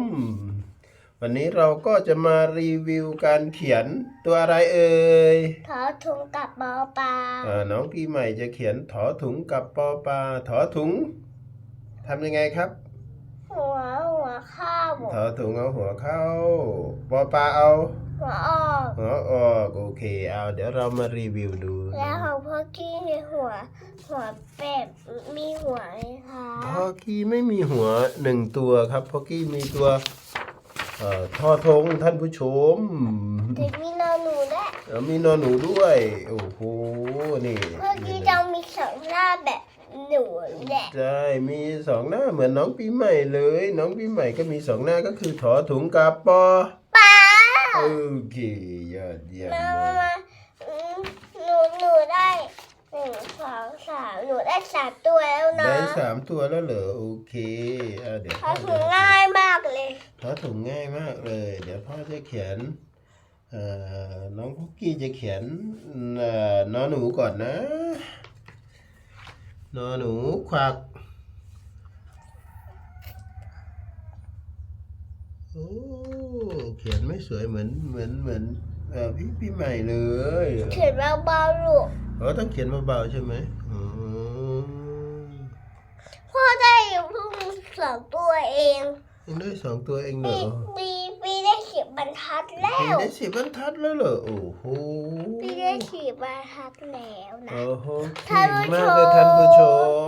ม วันนี้เราก็จะมารีวิวการเขียนตัวอะไรเอ่ยถอถุงกับปอปลาอ่าน้องปีใหม่จะเขียนถอถุงกับปอปลาถอถุงทำยังไงครับ หัวหัวข้าวถอถุงเอาหัวเข้าปอปลาเอาหัวออกหัวออ กโอเค เอาเดี๋ยวเรามารีวิวดูแล้วของพ่อกี้มีหัว หัวเป็ดมีหัวไหมคะพ่อกี้ไม่มีหัวหนึ่งตัวครับพ่อกี้มีตัวเอ่อทอทงท่านผู้ชมเด็กมีนอนหนูด้วยแล้วมีนอนหนูด้วยโอ้โหนี่พ่อกี้จะมีสองหน้าแบบหนูแหละใช่มีสองหน้าเหมือนน้องปีใหม่เลย น้องปีใหม่ก็มีสองหน้าก็คือถอถุงกับปอป้า โอเคยอดเยี่ยมมาเลมายมาอืมหนูหนูได้หนึ่งสองสามหนูได้สามตัวแล้วนะได้สามตัวแล้วเหรอโอเคอะเดี๋ยวถพ่ออถุงง่ายมากเลยถอถุงง่ายมากเลย เดี๋ยวพ่อจะเขียนเอ่อน้องพุกกี้จะเขียนเอ่อนอหนูก่อนนะนอหนูควักโอ้ เขียนไม่สวยเหมือนเหมือนเหมือนเอ่อพี่ปีใหม่เลยเขียนเบาๆลูกเออต้องเขียนเบาๆใช่ไหมอืมพ่อได้เพิ่งสองตัวเองยังได้สองตัวเองเหรปีอปีปีได้สิบบรรทัดแล้ปีวได้สิบบรรทัดแล้วเหรอโอ้โหปีได้สิบบรรทัดแล้วนะโอ้โหท่าเก่นงผู้มากชมเลยท่านผู้ชมท่านผู้ชม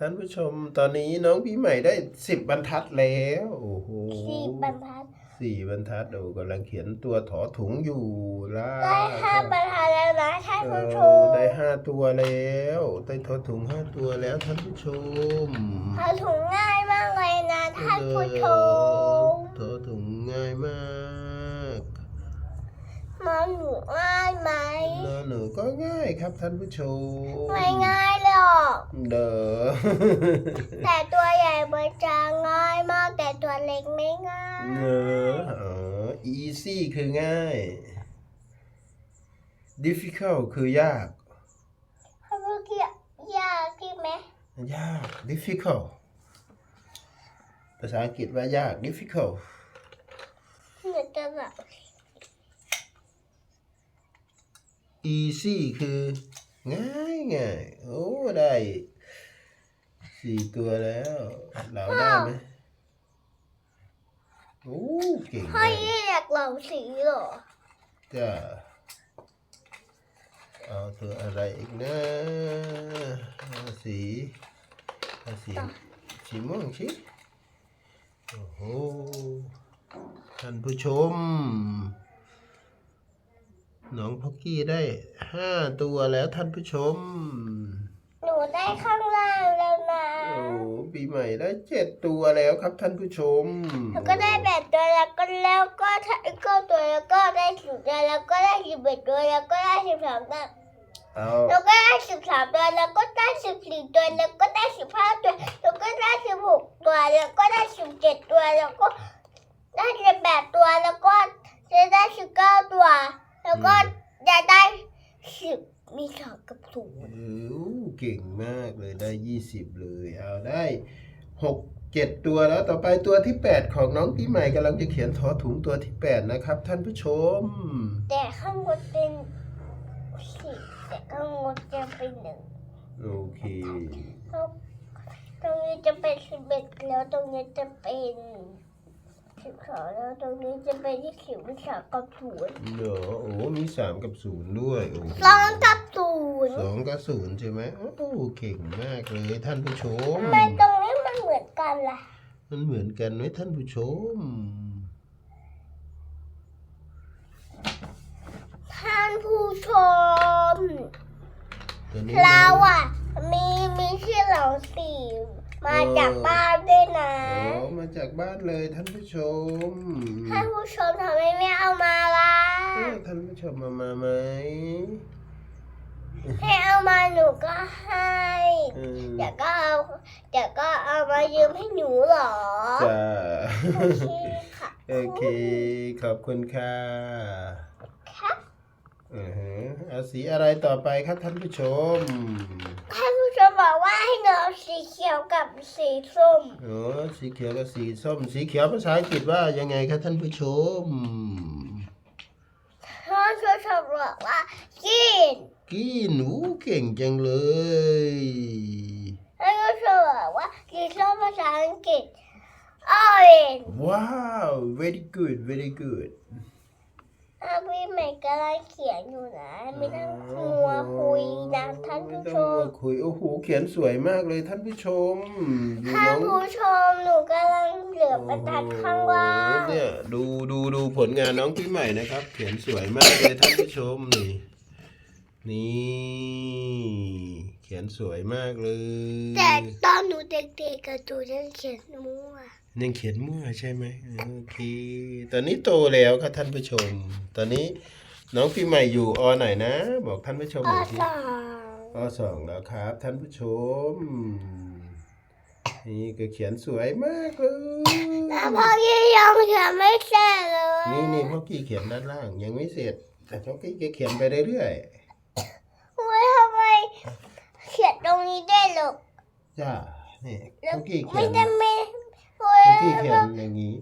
ท่านผู้ชมตอนนี้น้องปีใหม่ได้สิบบรรทัดแล้ว โอ้โหสี่บรรทัดสี่บรรทัดโอ้กำลังเขียนตัวถอถุงอยู่ล่ะได้ห้าบรรทัดแล้วนะท่านเอผู้ชอมได้ห้าตัวแล้วได้ถอถุงห้าตัวแล้วท่านผู้ชมทาถุงง่ายมากเลยนะท่านผู้ชมถอถุงง่ายมากมา หนูง่ายไหมนอนหนูก็ง่ายครับท่านผู้ชมไม่ง่ายหรอกเด้อแต่ตัวใหญ่มันจะง่ายมากแต่ตัวเล็กไม่ง่ายเนอะอ๋อ easy คือง่าย difficult คือยากท่านผู้เกียยากใช่ไหมยาก difficult ภาษาอังกฤษว่ายาก difficult หนูจะแบบ easy คือง่ายง่ายโอ้ได้สี่ตัวแล้วเราได้ไหมโอ้เก่งพ่อมากอยากเหล่าสีเหรอจ้าเอาตัวอะไรอีกนะเอาสีเอาสีสีม่วงชิโอ้โหท่านผู้ชม น้องพ็อกกี้ได้ห้าตัวแล้วท่านผู้ชม หนูได้ข้างล่างแล้วนะโอ้ปีใหม่ได้เจ็ดตัวแล้วครับท่านผู้ชมแล้วก็ได้แปดตัวแล้วก็แล้วก็ถ้าเก้าตัวแล้วก็ได้สิบตัวแล้วก็ได้สิบเอ็ดตัวแล้วก็ได้สิบสามตัวเอาแล้วก็ได้สิบสามตัวแล้วก็ได้สิบสี่ตัวแล้วก็ได้สิบห้าตัวแล้วก็ได้สิบหกตัวแล้วก็ได้สิบเจ็ดตัวแล้วก็ได้สิบแปดตัวแล้วก็จะได้สิบเก้าตัว แล้วก็จะได้สิบมีสองกับศูนย์เออเก่งมากเลยได้ยี่สิบเลย เอาได้หกเจ็ดตัวแล้วต่อไปตัวที่แปดของน้องปีใหม่กำลังจะเขียนทอถุงตัวที่แปดนะครับ ท่านผู้ชม แต่ข้างบนเป็นสิบแต่ข้างบนจะเป็นหนึ่งโอเคแล้วตรงนี้จะเป็นสิบเอ็ดแล้วตรงนี้จะเป็น สิบสองแล้วตรงนี้จะเป็นที่สิบวิชากับศูนย์เดี๋ยวโอ้มีสามกับศูนย์ด้วยโอ้สองกับศูนย์สองกับศูนย์ใช่ไหมโอ้เก่งมากเลยท่านผู้ชม ทำไมตรงนี้มันเหมือนกันล่ะมันเหมือนกันไหมท่านผู้ชม ท่านผู้ชม ตัวนี้เราอะ มีมีชื่อเหล่าสี่ มาจากบ้านด้วยนะโอ้มาจากบ้านเลยท่านผู้ชม ท่านผู้ชมทำไมไม่เอามาล่ะเออท่านผู้ชมมามาไหมให้เอามาหนูก็ให้เออเดี๋ยวก็เอาเดี๋ยวก็เอามายืมให้หนูเหรอจ้าโอเคค่ะโอเค ขอบคุณค่ะครับ อือฮะเอาสีอะไรต่อไปครับท่านผู้ชมท่านผู้ชมบอกว่าให้หนูเอาสีเขียวกับสีส้มอ๋อสีเขียวกับสีส้ม สีเขียวภาษาอังกฤษว่ายังไงครับท่านผู้ชมเพราะเขาชอบบอกว่ากินกินหูเก่งจังเลยแล้วก็ชอบบอกว่าสีส้มภาษาอังกฤษ orange ว้าว very good very good อะพี่ใหม่กำลังเขียนอยู่นะไม่ต้องมัวคุยนะท่านผู้ชไต้องมมาคุยโอ้โหเขียนสวยมากเลยท่านผู้ชมดูท่านน้องผู้ชมหนูกำลังเหลือบรรทัดข้างล่างโอ้โหเนี่ยดูดูดูผลงานน้องพี่ใหม่นะครับ เขียนสวยมากเลยท่านผู้ชมนี่นี่ เขียนสวยมากเลย แต่ตอนหนูเด็กๆกับจูยังเขียนมั่วยังเขียนมั่วใช่ไหมโอเคตอนนี้โตแล้วครับท่านผู้ชม ตอนนี้น้องพี่ใหม่อยู่อไหนนะ บอกท่านผู้ชมหอ้น่ออยทีสองอสองแล้วครับ ท่านผู้ชม นี่ก็เขียนสวยมากเลยแล้วพ่อยี่ยังเขียนไม่เสร็จเลย นี่นี่พ่อกี้เขียนด้านล่างยังไม่เสร็จ แต่พ่อกี้ก็เขียนไปเรื่อยโอ้ยทำไมเขียนต รงนี้ได้หรอๆจ้านี่แล้วพ่อกี้เขีไม่ยนได้ไม่โอ้ยพ่อกี้เขียนอย่างนี้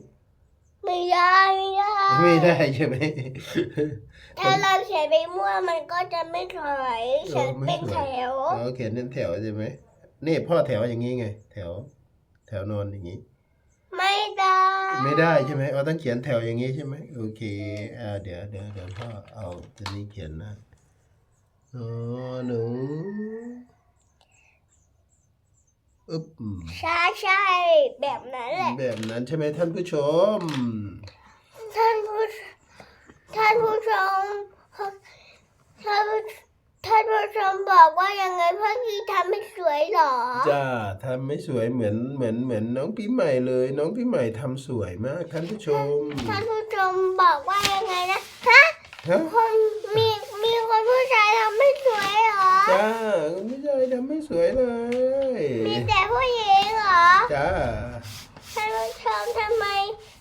ไม่ได้ไม่ได้ไม่ได้ใช่ไหม ถ้าเราเขียนไปมั่วมันก็จะไม่ถอยเขียนเป็นแถวเราเขียนเป็นแถวใช่ไหมนี่พ่อแถวอย่างนี้ไง แถว แถวนอนอย่างนี้ ไม่ได้ไม่ได้ใช่ไหมเราต้องเขียนแถวอย่างนี้ใช่ไหมโอเคอ่าเดี๋ยวเดี๋ยวเดี๋ยวพ่อเอาตัวนี้เขียนนะอ๋อหนู อึ๊บใช่ใช่แบบนั้นแหละ แบบนั้นใช่ไหมท่านผู้ชม ท่านผู้ท่านผู้ชมท่านผู้ท่านผู้ชมบอกว่ายังไงพ่อที่ทำไม่สวยเหรอจ้าทำไม่สวยเหมือนเหมือนเหมือนน้องปีใหม่เลย น้องปีใหม่ทำสวยมาก ท่านผู้ชม ท่านผู้ชมบอกว่ายังไงนะฮะฮะคนมีมีคนผู้ชายทำไม่สวยเหรอจ้าไม่ใช่ทำไม่สวยเลย มีแต่ผู้หญิงเหรอ จ้า ท่านผู้ชมทำไม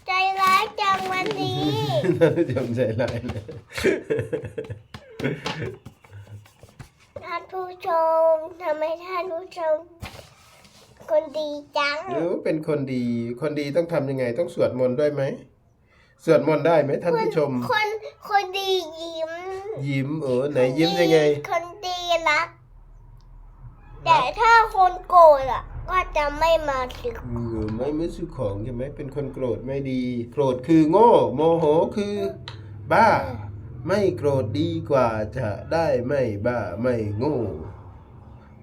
ใจร้ายจังวันนี้ ท่านผู้ชมใจร้ายเลยท่านผู้ชมทำไมท่านผู้ชม คนดีจังหรือเป็นคนดี คนดีต้องทำยังไง ต้องสวดมนต์ด้วยไหม สวดมนต์ได้ไหมท่านผู้ชม คน คนดียิ้ม ยิ้มเออไหนยิ้มยังไง คนดีรัก แต่ถ้าคนโกรธอะ ก็จะไม่มาสึกเออไม่ไม่ซื้อของใช่ไหมเป็นคนโกรธไม่ดี โกรธคือโง่ โมโหคือ บ้า ไม่โกรธดีกว่าจะได้ไม่บ้าไม่โง่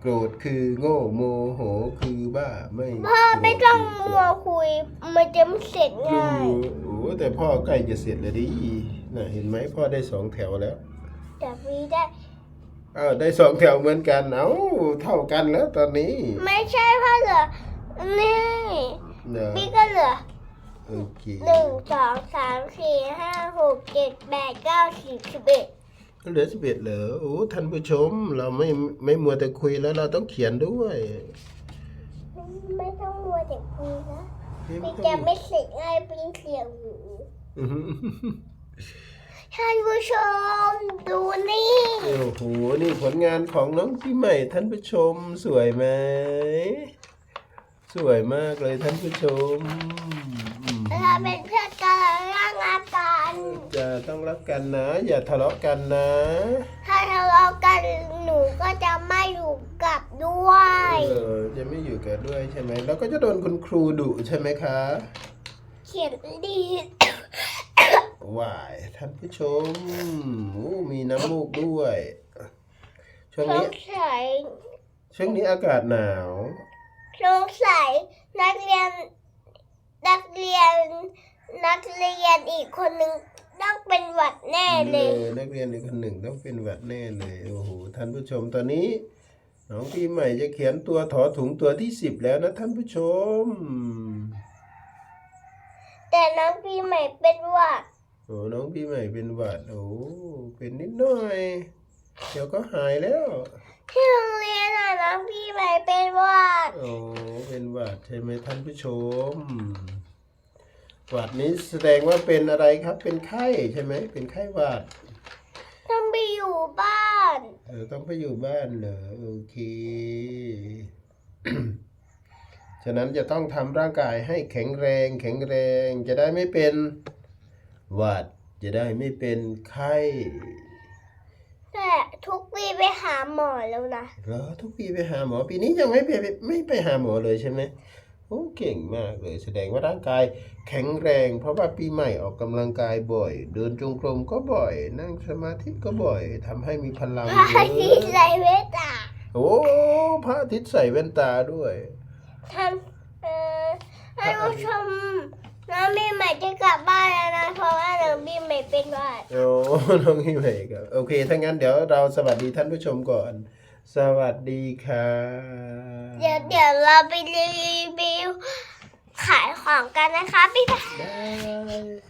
โกรธคือโง่ โมโหคือบ้าไม่พ่อไม่ต้องมัวคุย มันจะไม่เสร็จดูง่ายโอ้แต่พ่อใกล้จะเสร็จแล้วดิน่ะเห็นไหมพ่อได้สองแถวแล้ว แต่วีได้ อ้าวได้สองแถวเหมือนกันเอ้าเท่ากันแล้วตอนนี้ไม่ใช่พ่อเหลือนี่เนอะพี่ก็เหลือโอเคหนึ่งสองสามสี่ห้าหกเจ็ดแปดเก้าสิบสิบเอ็ดเหลือสิบเอ็ดเหรอโอ้ท่านผู้ชม เราไม่ไม่มัวแต่คุยแล้วเราต้องเขียนด้วย ไม่ต้องมัวแต่คุยนะไม่พี่ต้องจะไม่เสร็จง่ายเป็นเสียงหูอื้อหือ ท่านผู้ชมดูนี่ โอ้โห นี่ผลงานของน้องพี่ใหม่ท่านผู้ชมสวยไหม สวยมากเลยท่านผู้ชมอืมเราเป็นเพื่อนกันร่างอาการจะต้องรักกันนะ อย่าทะเลาะกันนะ ถ้าทะเลาะกันหนูก็จะไม่อยู่กับด้วย เออ จะไม่อยู่กันด้วยใช่ไหม แล้วก็จะโดนคุณครูดุใช่ไหมคะ เขียนดี วายท่านผู้ชมโอ้มีน้ำมูกด้วย ช่วงสนี้ งสัยช่วงนี้อากาศหนาว สงสัยนักเรียน นักเรียน นักเรียนอีกคนหนึ่งต้องเป็นหวัดแน่เลยนักเรียนอีกคนหนึ่งต้องเป็นหวัดแน่เลย โอ้โห ท่านผู้ชมตอนนี้ น้องปีใหม่จะเขียนตัวถอถุงตัวที่สิบแล้วนะท่านผู้ชม แต่น้องปีใหม่เป็นหวัด โอ้น้องปีใหม่เป็นหวัดโอ้เป็นนิดหน่อย เดี๋ยวก็หายแล้วที่โรงเรียนน่ะน้องปีใหม่เป็นหวัดโอ้เป็นหวัดใช่ไหมท่านผู้ชมหวัดนี้แสดงว่าเป็นอะไรครับ เป็นไข้ใช่ไหมเป็นไข้หวัดต้องไปอยู่บ้านเออต้องไปอยู่บ้านเหรอโอเคฉะนั้นจะต้องทำร่างกายให้แข็งแรง แข็งแรงจะได้ไม่เป็น หวัดจะได้ไม่เป็นไข้แต่ทุกปีไปหาหมอแล้วนะเหรอทุกปีไปหาหมอปีนี้ยังไม่ไปไม่ไปหาหมอเลยใช่ไหมโอ้เก่งมากเลย แสดงว่าร่างกายแข็งแรง เพราะว่าปีใหม่ออกกำลังกายบ่อย เดินจงกรมก็บ่อย นั่งสมาธิก็บ่อยทำให้มีพลังพระเยอาทิตย์อะใส่เวตาโอ้พระอาทิตย์ใส่แว่นตาด้วยท่านเอ่อท่านผู้ชม น้องบีใหม่จะกลับบ้านแล้วนะเพราะว่าน้องบีใหม่เป็นหวัดโอ้น้องพี่ใหม่ครับโอเคถ้างั้นเดี๋ยวเราสวัสดีท่านผู้ชมก่อน สวัสดีค่ะเดี๋ยวเดี๋ยวเราไปรีวิวขายของกันนะคะพี่ บ๊ายบาย